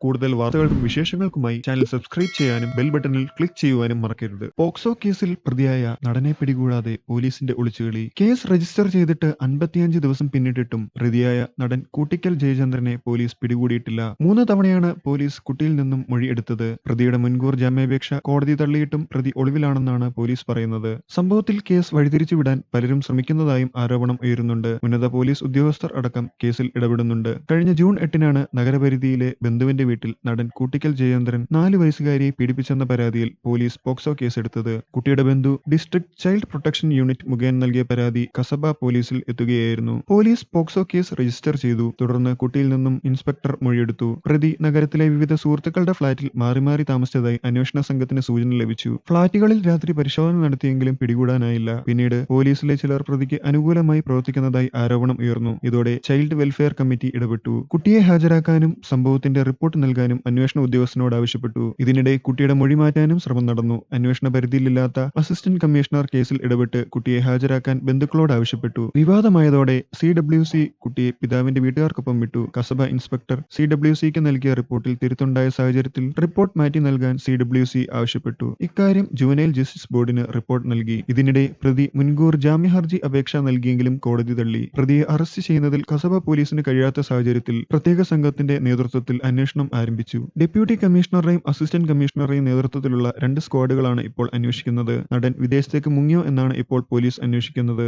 കൂടുതൽ വാർത്തകൾക്കും വിശേഷങ്ങൾക്കുമായി ചാനൽ സബ്സ്ക്രൈബ് ചെയ്യാനും ബെൽ ബട്ടണിൽ ക്ലിക്ക് ചെയ്യുവാനും മറക്കരുത്. പോക്സോ കേസിൽ പ്രതിയായ നടനെ പിടികൂടാതെ പോലീസിന്റെ ഒളിച്ചുകളി. കേസ് രജിസ്റ്റർ ചെയ്തിട്ട് അൻപത്തിയഞ്ച് ദിവസം പിന്നിട്ടിട്ടും പ്രതിയായ നടൻ കൂട്ടിക്കൽ ജയചന്ദ്രനെ പോലീസ് പിടികൂടിയിട്ടില്ല. മൂന്ന് തവണയാണ് പോലീസ് കുട്ടിയിൽ നിന്നും മൊഴിയെടുത്തത് പ്രതിയുടെ മുൻകൂർ ജാമ്യാപേക്ഷ കോടതി തള്ളിയിട്ടും പ്രതി ഒളിവിലാണെന്നാണ് പോലീസ് പറയുന്നത്. സംഭവത്തിൽ കേസ് വഴിതിരിച്ചുവിടാൻ പലരും ശ്രമിക്കുന്നതായും ആരോപണം ഉയരുന്നുണ്ട്. ഉന്നത പോലീസ് ഉദ്യോഗസ്ഥർ അടക്കം കേസിൽ ഇടപെടുന്നുണ്ട്. കഴിഞ്ഞ ജൂൺ എട്ടിനാണ് നഗരപരിധിയിലെ ബന്ധുവിന്റെ വീട്ടിൽ നടൻ കൂട്ടിക്കൽ ജയേന്ദ്രൻ നാല് വയസ്സുകാരിയെ പീഡിപ്പിച്ചെന്ന പരാതിയിൽ പോലീസ് പോക്സോ കേസെടുത്തത്. കുട്ടിയുടെ ബന്ധു ഡിസ്ട്രിക്ട് ചൈൽഡ് പ്രൊട്ടക്ഷൻ യൂണിറ്റ് മുഖേന നൽകിയ പരാതി കസബ പോലീസിൽ എത്തുകയായിരുന്നു. പോലീസ് പോക്സോ കേസ് രജിസ്റ്റർ ചെയ്തു. തുടർന്ന് കുട്ടിയിൽ നിന്നും ഇൻസ്പെക്ടർ മൊഴിയെടുത്തു. പ്രതി നഗരത്തിലെ വിവിധ സുഹൃത്തുക്കളുടെ ഫ്ളാറ്റിൽ മാറി മാറി താമസിച്ചതായി അന്വേഷണ സംഘത്തിന് സൂചന ലഭിച്ചു. ഫ്ളാറ്റുകളിൽ രാത്രി പരിശോധന നടത്തിയെങ്കിലും പിടികൂടാനായില്ല. പിന്നീട് പോലീസിലെ ചിലർ പ്രതിക്ക് അനുകൂലമായി പ്രവർത്തിക്കുന്നതായി ആരോപണം ഉയർന്നു. ഇതോടെ ചൈൽഡ് വെൽഫെയർ കമ്മിറ്റി ഇടപെട്ടു. കുട്ടിയെ ഹാജരാക്കാനും സംഭവത്തിന്റെ റിപ്പോർട്ട് നൽകാനും അന്വേഷണ ഉദ്യോഗസ്ഥനോട് ആവശ്യപ്പെട്ടു. ഇതിനിടെ കുട്ടിയുടെ മൊഴി മാറ്റാനും ശ്രമം നടന്നു. അന്വേഷണ പരിധിയിലില്ലാത്ത അസിസ്റ്റന്റ് കമ്മീഷണർ കേസിൽ ഇടപെട്ട് കുട്ടിയെ ഹാജരാക്കാൻ ബന്ധുക്കളോട് ആവശ്യപ്പെട്ടു. വിവാദമായതോടെ സി ഡബ്ല്യു സി കുട്ടിയെ പിതാവിന്റെ വീട്ടുകാർക്കൊപ്പം വിട്ടു. കസബ ഇൻസ്പെക്ടർ സി ഡബ്ല്യു സിക്ക് നൽകിയ റിപ്പോർട്ടിൽ തിരുത്തുണ്ടായ സാഹചര്യത്തിൽ റിപ്പോർട്ട് മാറ്റി നൽകാൻ സി ഡബ്ല്യു സി ആവശ്യപ്പെട്ടു. ഇക്കാര്യം ജുവനൈൽ ജസ്റ്റിസ് ബോർഡിന് റിപ്പോർട്ട് നൽകി. ഇതിനിടെ പ്രതി മുൻകൂർ ജാമ്യ ഹർജി അപേക്ഷ നൽകിയെങ്കിലും കോടതി തള്ളി. പ്രതിയെ അറസ്റ്റ് ചെയ്യുന്നതിൽ കസബ പോലീസിന് കഴിയാത്ത സാഹചര്യത്തിൽ പ്രത്യേക സംഘത്തിന്റെ നേതൃത്വത്തിൽ അന്വേഷണം ആരംഭിച്ചു. ഡെപ്യൂട്ടി കമ്മീഷണറുടെയും അസിസ്റ്റന്റ് കമ്മീഷണറുടെയും നേതൃത്വത്തിലുള്ള രണ്ട് സ്ക്വാഡുകളാണ് ഇപ്പോൾ അന്വേഷിക്കുന്നത്. നടൻ വിദേശത്തേക്ക് മുങ്ങിയോ എന്നാണ് ഇപ്പോൾ പോലീസ് അന്വേഷിക്കുന്നത്.